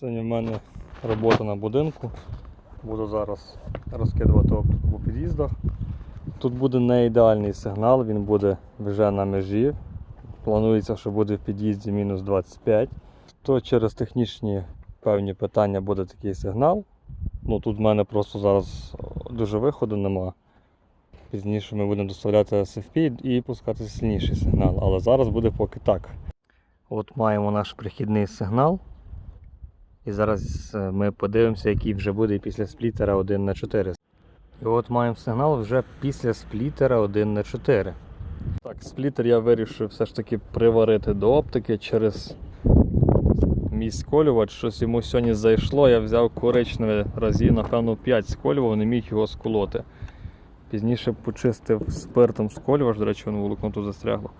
Сьогодні в мене робота на будинку. Буду зараз розкидувати оптику по під'їздах. Тут буде не ідеальний сигнал, він буде вже на межі. Планується, що буде в під'їзді мінус 25. То через технічні певні питання буде такий сигнал. Ну тут в мене просто зараз дуже виходу нема. Пізніше ми будемо доставляти SFP і пускати сильніший сигнал. Але зараз буде поки так. От маємо наш прихідний сигнал. І зараз е, ми подивимося, який вже буде після сплітера 1 на 4. І от маємо сигнал вже після сплітера 1 на 4. Так, сплітер я вирішив все ж таки приварити до оптики через мій сколювач. Щось йому сьогодні зайшло. Я взяв коричневе разів, напевно, 5 сколював, не міг його сколоти. Пізніше почистив спиртом сколювач, до речі, воно волокно тут застрягло.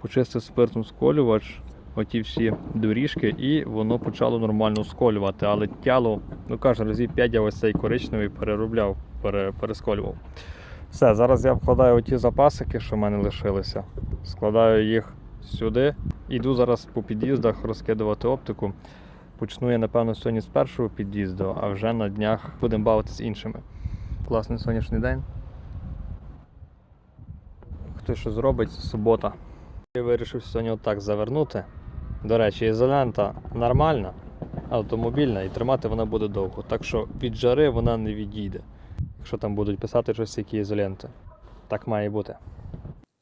Почистив спиртом сколювач, оті всі доріжки, і воно почало нормально сколювати. Але тяло, ну каже, разів 5 я ось цей коричневий переробляв, пере, пересколював. Все, зараз я вкладаю оті запасики, що в мене лишилися. Складаю їх сюди. Іду зараз по під'їздах розкидувати оптику. Почну я, напевно, сьогодні з першого під'їзду, а вже на днях будемо бавитися іншими. Класний сонячний день. Хто що зробить, субота. Я вирішив сьогодні отак завернути. До речі, ізолента нормальна, автомобільна, і тримати вона буде довго. Так що від жари вона не відійде. Якщо там будуть писати щось, які ізоленти. Так має бути.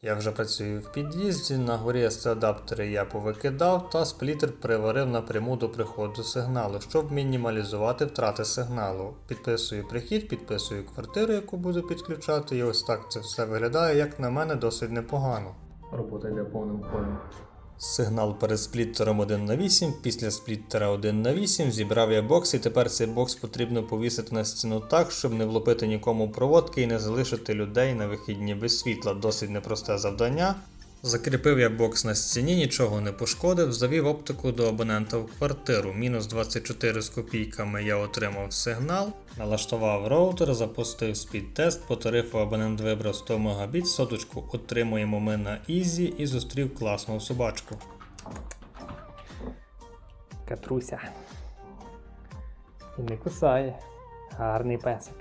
Я вже працюю в під'їзді, на горі адаптери я повикидав та сплітер приварив напряму до приходу сигналу, щоб мінімалізувати втрати сигналу. Підписую прихід, підписую квартиру, яку буду підключати, і ось так це все виглядає, як на мене, досить непогано. Робота йде повним ходом. Сигнал перед спліттером 1 на 8, після спліттера 1 на 8 зібрав я бокс, і тепер цей бокс потрібно повісити на стіну так, щоб не влупити нікому проводки і не залишити людей на вихідні без світла. Досить непросте завдання. Закріпив я бокс на стіні, нічого не пошкодив, завів оптику до абонента в квартиру. Мінус 24 з копійками я отримав сигнал, налаштував роутер, запустив спідтест, по тарифу абонент вибрав 100 Мбіт, соточку отримуємо ми на Ізі і зустрів класну собачку. Катруся. І не кусає. Гарний песик.